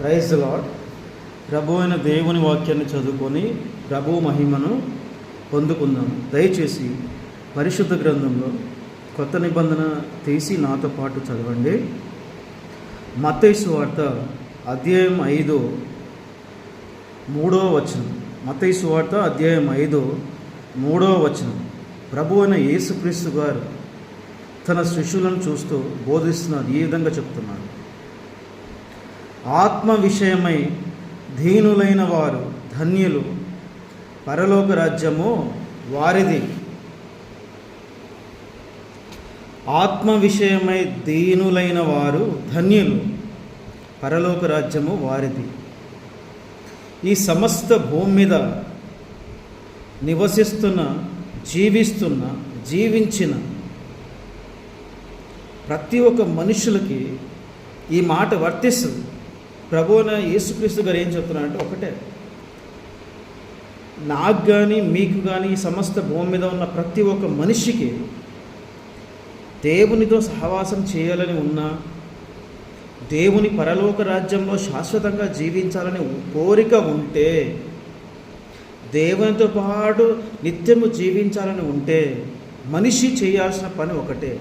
Praise lord ప్రభు అయిన దేవుని వాక్యాన్ని చదువుకొని ప్రభు మహిమను పొందుకుందాం. దయచేసి పరిశుద్ధ గ్రంథంలో కొత్త నిబంధన తీసి నాతో పాటు చదవండి. మతేసు వార్త అధ్యాయం ఐదు మూడవ వచనం. మతేసు వార్త అధ్యాయం ఐదు మూడవ వచనం. ప్రభు అయిన యేసుక్రీస్తు గారు తన శిష్యులను చూస్తూ బోధిస్తున్నారు. ఈ విధంగా చెప్తున్నారు. ఆత్మ విషయమై దీనులైన వారు ధన్యులు. పరలోక రాజ్యము వారిది. ఆత్మ విషయమై దీనులైన వారు ధన్యులు. పరలోక రాజ్యము వారిది. ఈ సమస్త భూమి మీద నివసిస్తున్న జీవిస్తున్న జీవించిన ప్రతి ఒక్క మనుషులకి ఈ మాట వర్తిస్తుంది. ప్రభువున యేసుక్రీస్తు గారు ఏం చెప్తున్నారంటే ఒకటే. నాకు కానీ మీకు కానీ ఈ సమస్త భూమి మీద ఉన్న ప్రతి ఒక్క మనిషికి దేవునితో సహవాసం చేయాలని ఉన్నా దేవుని పరలోక రాజ్యంలో శాశ్వతంగా జీవించాలని కోరిక ఉంటే దేవునితో పాటు నిత్యము జీవించాలని ఉంటే మనిషి చేయాల్సిన పని ఒకటే.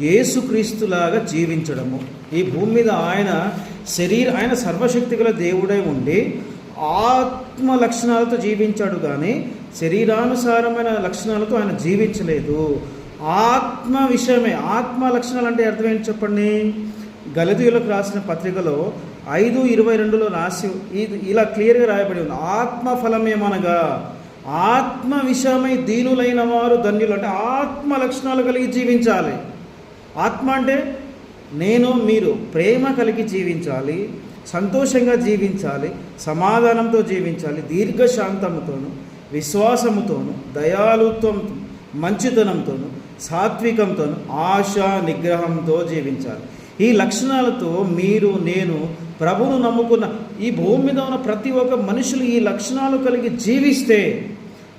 యేసుక్రీస్తులాగా జీవించడము. ఈ భూమి మీద ఆయన శరీర ఆయన సర్వశక్తి గల దేవుడై ఉండి ఆత్మ లక్షణాలతో జీవించాడు కానీ శరీరానుసారమైన లక్షణాలతో ఆయన జీవించలేదు. ఆత్మ విషయమే. ఆత్మ లక్షణాలు అంటే అర్థం ఏంటి చెప్పండి? గలదీయులకు రాసిన పత్రికలో ఐదు ఇరవై రెండులో రాసి ఇది ఇలా క్లియర్గా రాయబడి ఉంది. ఆత్మ ఫలమేమనగా? ఆత్మ విషయమై దీనులైన వారు ధన్యులు. అంటే ఆత్మ లక్షణాలు కలిగి జీవించాలి. ఆత్మ అంటే నేను మీరు ప్రేమ కలిగి జీవించాలి సంతోషంగా జీవించాలి సమాధానంతో జీవించాలి దీర్ఘశాంతముతోను విశ్వాసముతోను దయాలుత్వంతో మంచితనంతోను సాత్వికంతోను ఆశ నిగ్రహంతో జీవించాలి. ఈ లక్షణాలతో మీరు నేను ప్రభువును నమ్ముకున్న ఈ భూమి మీద ఉన్న ప్రతి ఒక్క మనుషులు ఈ లక్షణాలు కలిగి జీవిస్తే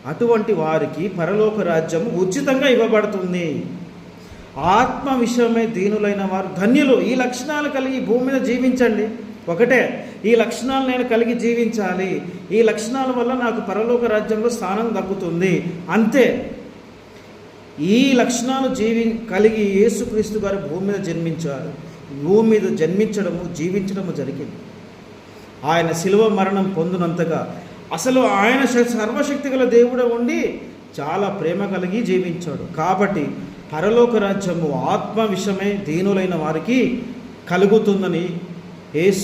అటువంటి వారికి పరలోక రాజ్యం ఉచితంగా ఇవ్వబడుతుంది. ఆత్మ విషయమే దీనులైన వారు. ధన్యులు ఈ లక్షణాలు కలిగి భూమి మీద జీవించండి. ఒకటే ఈ లక్షణాలు నేను కలిగి జీవించాలి. ఈ లక్షణాల వల్ల నాకు పరలోక రాజ్యంలో స్థానం దక్కుతుంది. అంతే. ఈ లక్షణాలు జీవి కలిగి యేసుక్రీస్తు గారు భూమి మీద జన్మించారు. భూమి మీద జన్మించడము జీవించడము జరిగింది. ఆయన శిలువ మరణం పొందినంతగా అసలు ఆయన సర్వశక్తి గల దేవుడు ఉండి చాలా ప్రేమ కలిగి జీవించాడు. కాబట్టి పరలోక రాజ్యము ఆత్మ విషయమే దీనులైన వారికి కలుగుతుందని యేసు